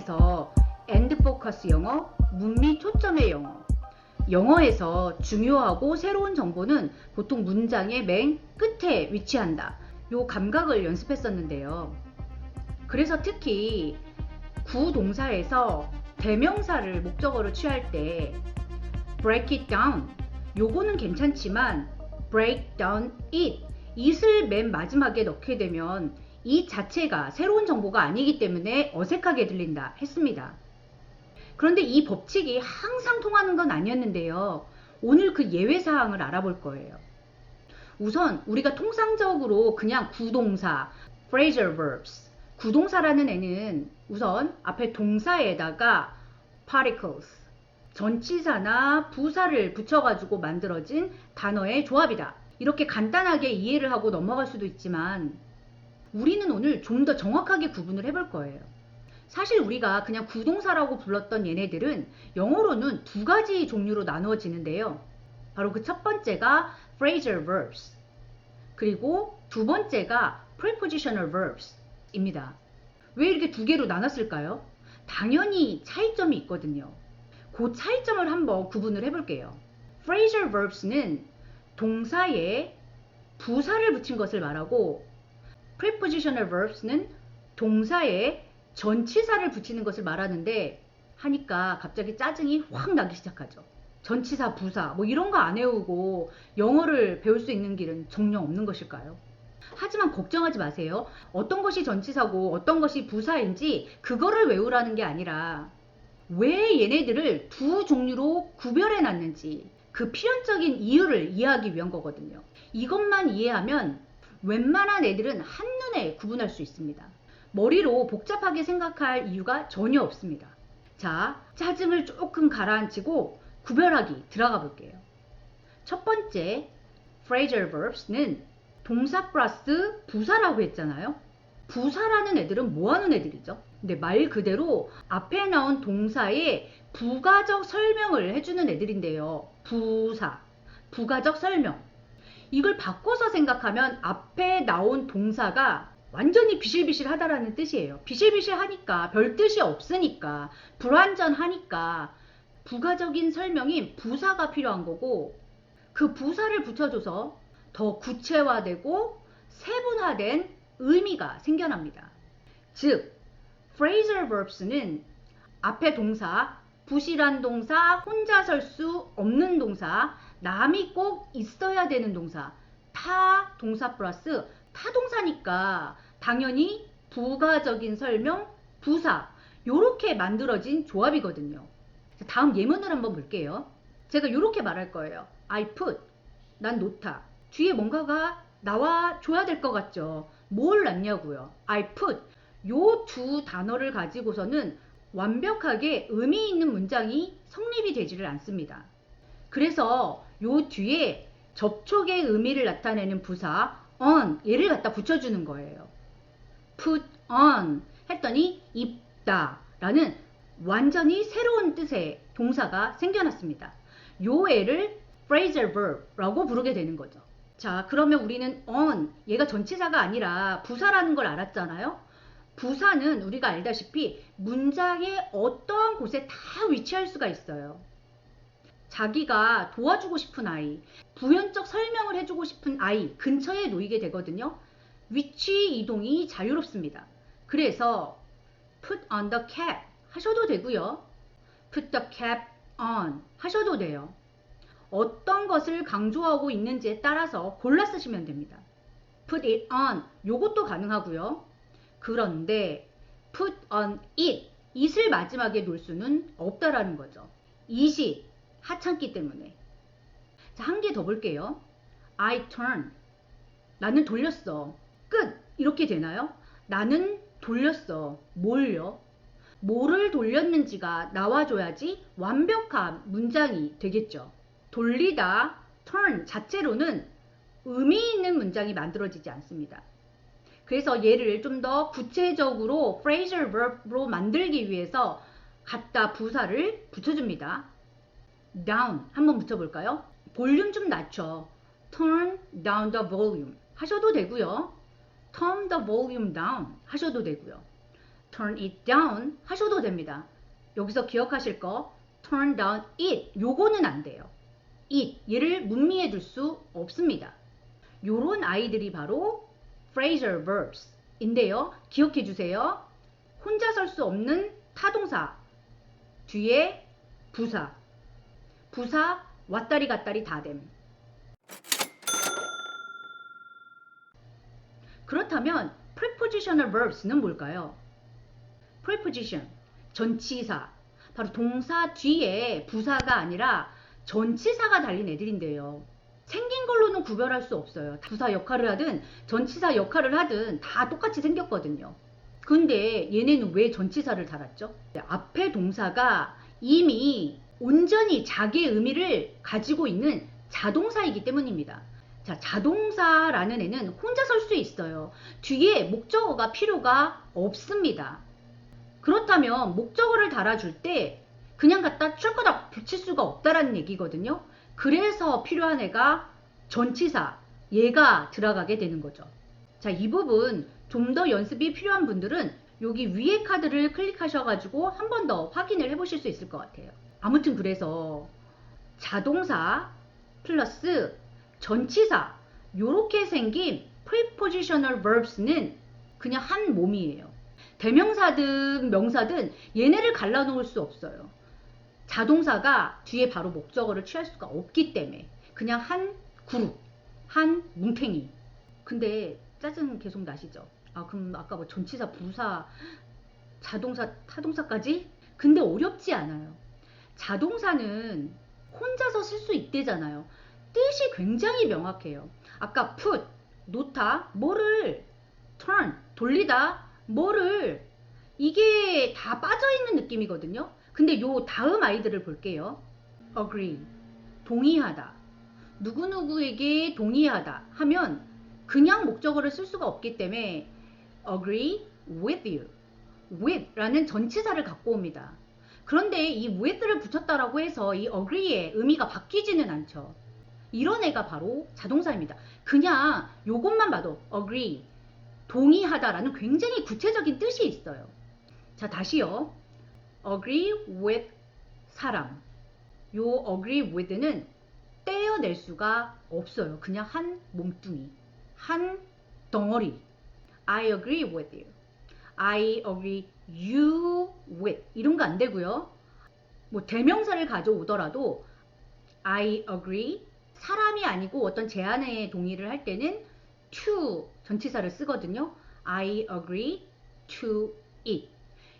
중에서 end focus 영어, 문미 초점의 영어. 영어에서 중요하고 새로운 정보는 보통 문장의 맨 끝에 위치한다. 요 감각을 연습했었는데요. 그래서 특히 구동사에서 대명사를 목적어로 취할 때 break it down 요거는 괜찮지만 break down it it을 맨 마지막에 넣게 되면 이 자체가 새로운 정보가 아니기 때문에 어색하게 들린다 했습니다. 그런데 이 법칙이 항상 통하는 건 아니었는데요. 오늘 그 예외 사항을 알아볼 거예요. 우선 우리가 통상적으로 그냥 구동사, phrasal verbs, 구동사라는 애는 우선 앞에 동사에다가 particles, 전치사나 부사를 붙여가지고 만들어진 단어의 조합이다. 이렇게 간단하게 이해를 하고 넘어갈 수도 있지만 우리는 오늘 좀 더 정확하게 구분을 해볼 거예요. 사실 우리가 그냥 구동사라고 불렀던 얘네들은 영어로는 두 가지 종류로 나누어지는데요. 바로 그 첫 번째가 phrasal verbs, 그리고 두 번째가 prepositional verbs 입니다. 왜 이렇게 두 개로 나눴을까요? 당연히 차이점이 있거든요. 그 차이점을 한번 구분을 해볼게요. phrasal verbs는 동사에 부사를 붙인 것을 말하고 prepositional verbs는 동사에 전치사를 붙이는 것을 말하는데 하니까 갑자기 짜증이 확 나기 시작하죠. 전치사, 부사 뭐 이런 거 안 외우고 영어를 배울 수 있는 길은 정녕 없는 것일까요? 하지만 걱정하지 마세요. 어떤 것이 전치사고 어떤 것이 부사인지 그거를 외우라는 게 아니라 왜 얘네들을 두 종류로 구별해 놨는지 그 필연적인 이유를 이해하기 위한 거거든요. 이것만 이해하면 웬만한 애들은 한눈에 구분할 수 있습니다. 머리로 복잡하게 생각할 이유가 전혀 없습니다. 자, 짜증을 조금 가라앉히고 구별하기 들어가 볼게요. 첫 번째, phrasal verbs는 동사 플러스 부사라고 했잖아요. 부사라는 애들은 뭐 하는 애들이죠? 근데 말 그대로 앞에 나온 동사의 부가적 설명을 해주는 애들인데요. 부사, 부가적 설명. 이걸 바꿔서 생각하면 앞에 나온 동사가 완전히 비실비실하다라는 뜻이에요. 비실비실하니까 별 뜻이 없으니까 불완전하니까 부가적인 설명인 부사가 필요한 거고 그 부사를 붙여줘서 더 구체화되고 세분화된 의미가 생겨납니다. 즉, phrasal verbs는 앞에 동사, 부실한 동사, 혼자 설 수 없는 동사, 남이 꼭 있어야 되는 동사, 타 동사 플러스 타동사니까 당연히 부가적인 설명, 부사 요렇게 만들어진 조합이거든요. 다음 예문을 한번 볼게요. 제가 이렇게 말할 거예요. I put, 난 놓다. 뒤에 뭔가가 나와 줘야 될 것 같죠. 뭘 놨냐고요. I put. 요 두 단어를 가지고서는 완벽하게 의미 있는 문장이 성립이 되지를 않습니다. 그래서 요 뒤에 접촉의 의미를 나타내는 부사 on 얘를 갖다 붙여주는 거예요. put on 했더니 입다 라는 완전히 새로운 뜻의 동사가 생겨났습니다. 요 애를 phrasal verb라고 부르게 되는 거죠. 자, 그러면 우리는 on 얘가 전치사가 아니라 부사라는 걸 알았잖아요. 부사는 우리가 알다시피 문장의 어떠한 곳에 다 위치할 수가 있어요. 자기가 도와주고 싶은 아이, 부연적 설명을 해주고 싶은 아이 근처에 놓이게 되거든요. 위치 이동이 자유롭습니다. 그래서 put on the cap 하셔도 되고요. put the cap on 하셔도 돼요. 어떤 것을 강조하고 있는지에 따라서 골라 쓰시면 됩니다. put it on 요것도 가능하고요. 그런데 put on it it을 마지막에 놓을 수는 없다라는 거죠. it이 하찮기 때문에. 자, 한 개 더 볼게요. I turn. 나는 돌렸어. 끝. 이렇게 되나요? 나는 돌렸어. 뭘요? 뭐를 돌렸는지가 나와줘야지 완벽한 문장이 되겠죠. 돌리다, turn 자체로는 의미 있는 문장이 만들어지지 않습니다. 그래서 얘를 좀 더 구체적으로 phrasal verb로 만들기 위해서 갖다 부사를 붙여줍니다. Down 한번 붙여볼까요? 볼륨 좀 낮춰. turn down the volume 하셔도 되고요. turn the volume down 하셔도 되고요. turn it down 하셔도 됩니다. 여기서 기억하실 거 turn down it 요거는 안 돼요. it 얘를 문미해 둘 수 없습니다. 요런 아이들이 바로 phrasal verbs 인데요. 기억해 주세요. 혼자 설 수 없는 타동사 뒤에 부사 부사 왔다리 갔다리 다됨 그렇다면 prepositional verbs는 뭘까요? preposition 전치사 바로 동사 뒤에 부사가 아니라 전치사가 달린 애들인데요. 생긴 걸로는 구별할 수 없어요. 부사 역할을 하든 전치사 역할을 하든 다 똑같이 생겼거든요. 근데 얘네는 왜 전치사를 달았죠? 앞에 동사가 이미 온전히 자기의 의미를 가지고 있는 자동사이기 때문입니다. 자, 자동사라는 애는 혼자 설 수 있어요. 뒤에 목적어가 필요가 없습니다. 그렇다면 목적어를 달아줄 때 그냥 갖다 쭈그덕 붙일 수가 없다라는 얘기거든요. 그래서 필요한 애가 전치사, 얘가 들어가게 되는 거죠. 자, 이 부분 좀 더 연습이 필요한 분들은 여기 위에 카드를 클릭하셔가지고 한 번 더 확인을 해보실 수 있을 것 같아요. 아무튼 그래서 자동사 플러스 전치사 요렇게 생긴 prepositional verbs는 그냥 한 몸이에요. 대명사든 명사든 얘네를 갈라놓을 수 없어요. 자동사가 뒤에 바로 목적어를 취할 수가 없기 때문에 그냥 한 그룹, 한 뭉탱이. 근데 짜증 계속 나시죠? 아 그럼 아까 뭐 전치사, 부사, 자동사, 타동사까지? 근데 어렵지 않아요. 자동사는 혼자서 쓸 수 있대잖아요. 뜻이 굉장히 명확해요. 아까 put, 놓다, 뭐를 turn, 돌리다, 뭐를 이게 다 빠져있는 느낌이거든요. 근데 요 다음 아이들을 볼게요. agree, 동의하다. 누구누구에게 동의하다 하면 그냥 목적어를 쓸 수가 없기 때문에 agree with you, with라는 전치사를 갖고 옵니다. 그런데 이 with를 붙였다라고 해서 이 agree의 의미가 바뀌지는 않죠. 이런 애가 바로 자동사입니다. 그냥 요것만 봐도 agree, 동의하다라는 굉장히 구체적인 뜻이 있어요. 자, 다시요. agree with 사람. 요 agree with는 떼어낼 수가 없어요. 그냥 한 몸뚱이, 한 덩어리. I agree with you. I agree you with 이런 거 안 되고요. 뭐 대명사를 가져오더라도 I agree 사람이 아니고 어떤 제안에 동의를 할 때는 to 전치사를 쓰거든요. I agree to it.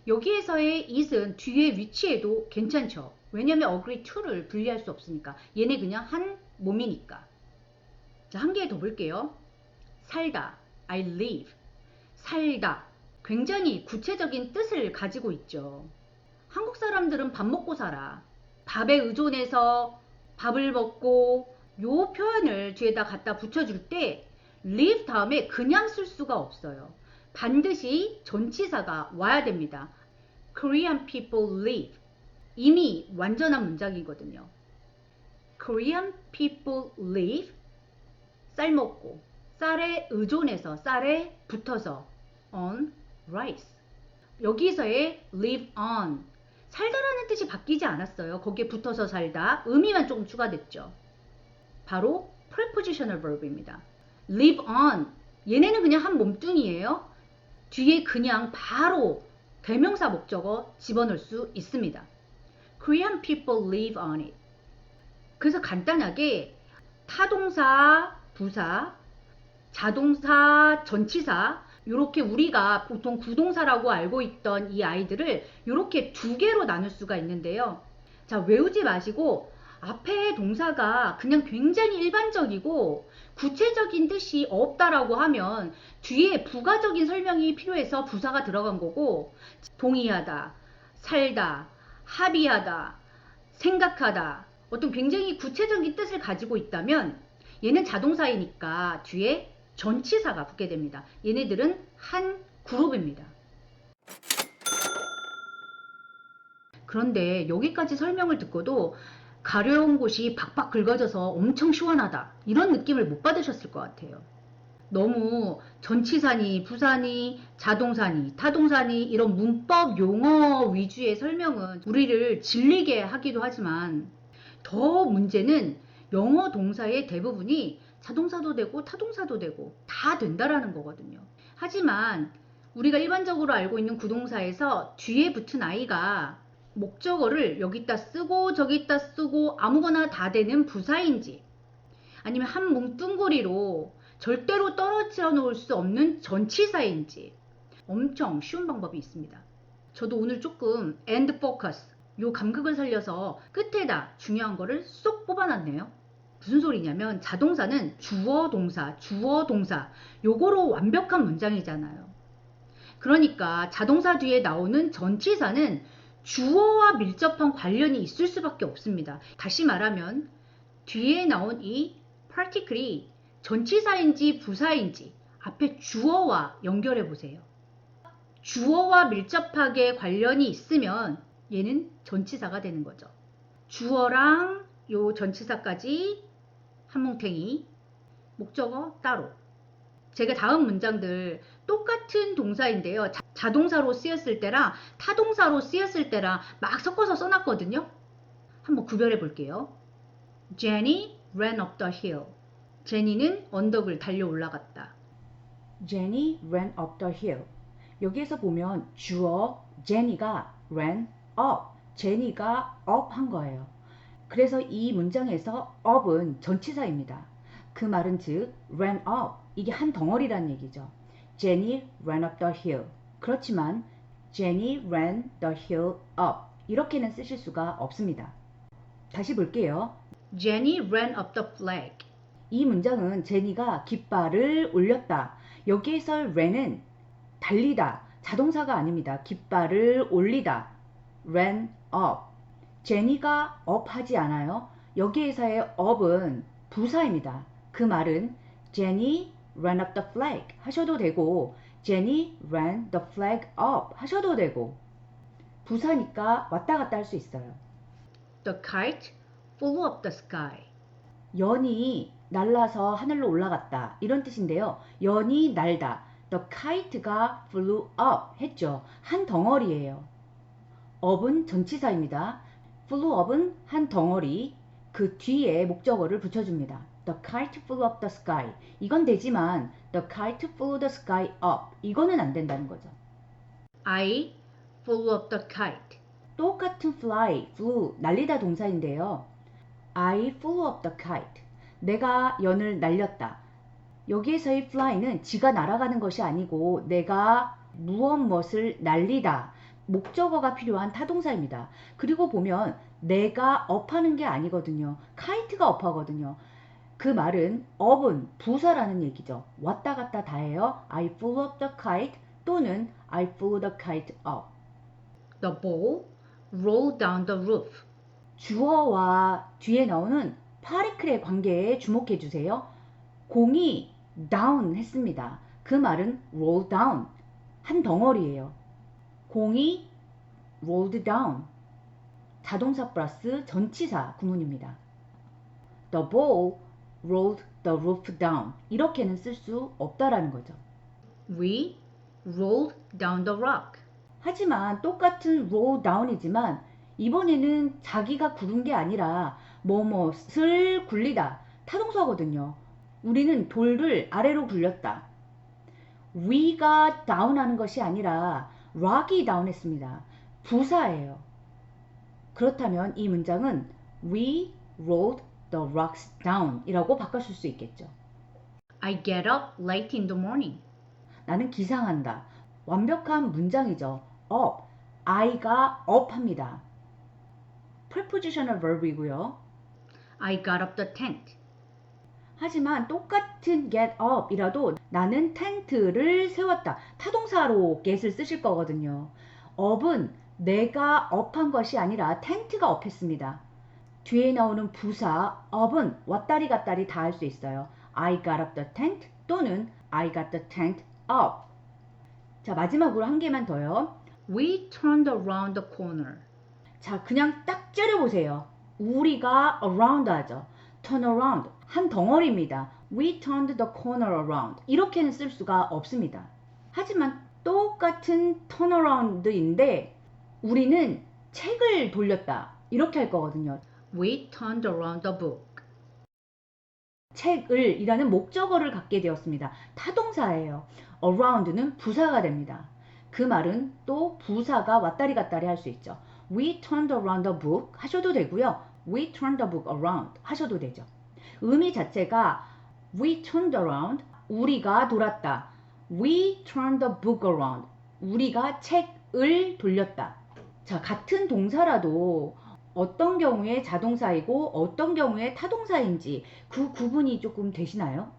여기에서의 it은 뒤에 위치해도 괜찮죠. 왜냐면 agree to를 분리할 수 없으니까. 얘네 그냥 한 몸이니까. 자, 한 개 더 볼게요. 살다. I live. 살다. 굉장히 구체적인 뜻을 가지고 있죠. 한국 사람들은 밥 먹고 살아. 밥에 의존해서 밥을 먹고 요 표현을 뒤에다 갖다 붙여줄 때 live 다음에 그냥 쓸 수가 없어요. 반드시 전치사가 와야 됩니다. Korean people live. 이미 완전한 문장이거든요. Korean people live. 쌀 먹고 쌀에 의존해서 쌀에 붙어서 on rice. 여기서의 live on. 살다라는 뜻이 바뀌지 않았어요. 거기에 붙어서 살다. 의미만 조금 추가됐죠. 바로 prepositional verb입니다. live on. 얘네는 그냥 한 몸뚱이에요. 뒤에 그냥 바로 대명사 목적어 집어넣을 수 있습니다. Korean people live on it. 그래서 간단하게 타동사, 부사, 자동사, 전치사 이렇게 우리가 보통 구동사라고 알고 있던 이 아이들을 이렇게 두 개로 나눌 수가 있는데요. 자, 외우지 마시고 앞에 동사가 그냥 굉장히 일반적이고 구체적인 뜻이 없다라고 하면 뒤에 부가적인 설명이 필요해서 부사가 들어간 거고 동의하다, 살다, 합의하다, 생각하다 어떤 굉장히 구체적인 뜻을 가지고 있다면 얘는 자동사이니까 뒤에 전치사가 붙게 됩니다. 얘네들은 한 그룹입니다. 그런데 여기까지 설명을 듣고도 가려운 곳이 박박 긁어져서 엄청 시원하다. 이런 느낌을 못 받으셨을 것 같아요. 너무 전치사니, 부사니, 자동사니, 타동사니 이런 문법 용어 위주의 설명은 우리를 질리게 하기도 하지만 더 문제는 영어 동사의 대부분이 자동사도 되고 타동사도 되고 다 된다라는 거거든요. 하지만 우리가 일반적으로 알고 있는 구동사에서 뒤에 붙은 아이가 목적어를 여기다 쓰고 저기다 쓰고 아무거나 다 되는 부사인지 아니면 한 뭉뚱그리로 절대로 떨어져 놓을 수 없는 전치사인지 엄청 쉬운 방법이 있습니다. 저도 오늘 조금 end focus 요 감각을 살려서 끝에다 중요한 거를 쏙 뽑아놨네요. 무슨 소리냐면 자동사는 주어 동사, 주어 동사 요거로 완벽한 문장이잖아요. 그러니까 자동사 뒤에 나오는 전치사는 주어와 밀접한 관련이 있을 수밖에 없습니다. 다시 말하면 뒤에 나온 이 particularly 전치사인지 부사인지 앞에 주어와 연결해 보세요. 주어와 밀접하게 관련이 있으면 얘는 전치사가 되는 거죠. 주어랑 요 전치사까지 한 뭉탱이, 목적어 따로. 제가 다음 문장들 똑같은 동사인데요. 자- 자동사로 쓰였을 때랑 타동사로 쓰였을 때랑 막 섞어서 써놨거든요. 한번 구별해 볼게요. Jenny ran up the hill. 제니는 언덕을 달려 올라갔다. Jenny ran up the hill. 여기에서 보면 주어 제니가 ran up, 제니가 up 한 거예요. 그래서 이 문장에서 up은 전치사입니다. 그 말은 즉 ran up 이게 한 덩어리란 얘기죠. Jenny ran up the hill. 그렇지만 Jenny ran the hill up 이렇게는 쓰실 수가 없습니다. 다시 볼게요. Jenny ran up the flag. 이 문장은 제니가 깃발을 올렸다. 여기에서 ran은 달리다. 자동사가 아닙니다. 깃발을 올리다. ran up. 제니가 up 하지 않아요. 여기에서의 up은 부사입니다. 그 말은 Jenny ran up the flag 하셔도 되고 Jenny ran the flag up 하셔도 되고 부사니까 왔다 갔다 할 수 있어요. The kite flew up the sky. 연이 날라서 하늘로 올라갔다. 이런 뜻인데요. 연이 날다. The kite가 flew up 했죠. 한 덩어리예요. up은 전치사입니다. Flew up은 한 덩어리. 그 뒤에 목적어를 붙여줍니다. The kite flew up the sky. 이건 되지만 the kite flew the sky up. 이거는 안 된다는 거죠. I flew up the kite. 똑같은 fly, flew, 날리다 동사인데요. I flew up the kite. 내가 연을 날렸다. 여기에서의 fly는 지가 날아가는 것이 아니고 내가 무엇 무엇을 날리다. 목적어가 필요한 타동사입니다. 그리고 보면 내가 업하는 게 아니거든요. kite가 업하거든요. 그 말은 up은 부사라는 얘기죠. 왔다 갔다 다 해요. I flew up the kite 또는 I flew the kite up. The ball rolled down the roof. 주어와 뒤에 나오는 파리클의 관계에 주목해 주세요. 공이 down 했습니다. 그 말은 roll down 한 덩어리예요. 공이 rolled down 자동사 플러스 전치사 구문입니다. The ball rolled the roof down 이렇게는 쓸 수 없다라는 거죠. We rolled down the rock. 하지만 똑같은 roll down이지만 이번에는 자기가 구른 게 아니라 뭐뭇을 굴리다 타동사거든요. 우리는 돌을 아래로 굴렸다. we가 down하는 것이 아니라 rock이 down했습니다. 부사예요. 그렇다면 이 문장은 we rolled the rocks down 이라고 바꿔줄 수 있겠죠. I get up late in the morning. 나는 기상한다. 완벽한 문장이죠. up. I가 up 합니다. prepositional verb이고요. I got up the tent. 하지만 똑같은 get up이라도 나는 텐트를 세웠다. 타동사로 get을 쓰실 거거든요. up은 내가 up한 것이 아니라 텐트가 up했습니다. 뒤에 나오는 부사 up은 왔다리 갔다리 다 할 수 있어요. I got up the tent 또는 I got the tent up. 자, 마지막으로 한 개만 더요. We turned around the corner. 자, 그냥 딱 째려보세요. 우리가 around 하죠. turn around. 한 덩어리입니다. We turned the corner around. 이렇게는 쓸 수가 없습니다. 하지만 똑같은 turnaround인데 우리는 책을 돌렸다. 이렇게 할 거거든요. We turned around the book. 책을 이라는 목적어를 갖게 되었습니다. 타동사예요. around는 부사가 됩니다. 그 말은 또 부사가 왔다리 갔다리 할 수 있죠. We turned around the book 하셔도 되고요. We turned the book around 하셔도 되죠. 의미 자체가 we turned around 우리가 돌았다. We turned the book around 우리가 책을 돌렸다. 자, 같은 동사라도 어떤 경우에 자동사이고 어떤 경우에 타동사인지 그 구분이 조금 되시나요?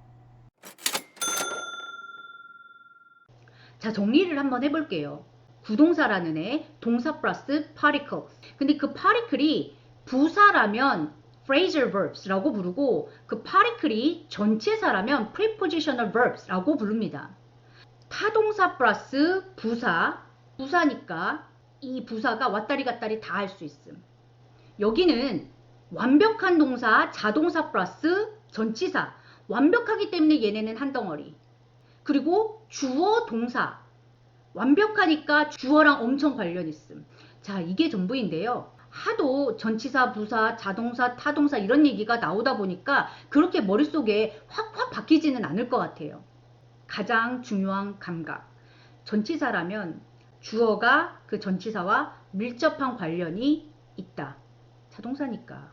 자, 정리를 한번 해볼게요. 구동사라는 애, 동사 플러스 particles. 근데 그 particle이 부사라면 phrasal verbs라고 부르고 그 particle이 전체사라면 prepositional verbs라고 부릅니다. 타동사 플러스 부사, 부사니까 이 부사가 왔다리 갔다리 다 할 수 있음. 여기는 완벽한 동사, 자동사 플러스 전치사. 완벽하기 때문에 얘네는 한 덩어리. 그리고 주어 동사 완벽하니까 주어랑 엄청 관련 있음. 자, 이게 전부인데요. 하도 전치사, 부사, 자동사, 타동사 이런 얘기가 나오다 보니까 그렇게 머릿속에 확확 박히지는 않을 것 같아요. 가장 중요한 감각. 전치사라면 주어가 그 전치사와 밀접한 관련이 있다. 자동사니까.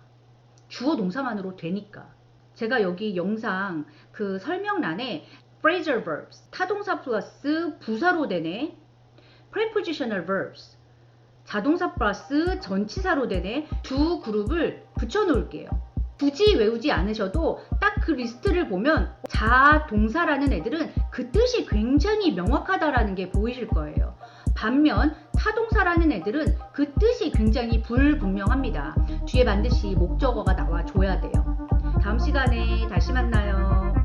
주어 동사만으로 되니까. 제가 여기 영상 그 설명란에 phrasal verbs, 타동사 플러스 부사로 되네. prepositional verbs, 자동사 플러스 전치사로 되네. 두 그룹을 붙여 놓을게요. 굳이 외우지 않으셔도 딱 그 리스트를 보면 자동사라는 애들은 그 뜻이 굉장히 명확하다라는 게 보이실 거예요. 반면 타동사라는 애들은 그 뜻이 굉장히 불분명합니다. 뒤에 반드시 목적어가 나와 줘야 돼요. 다음 시간에 다시 만나요.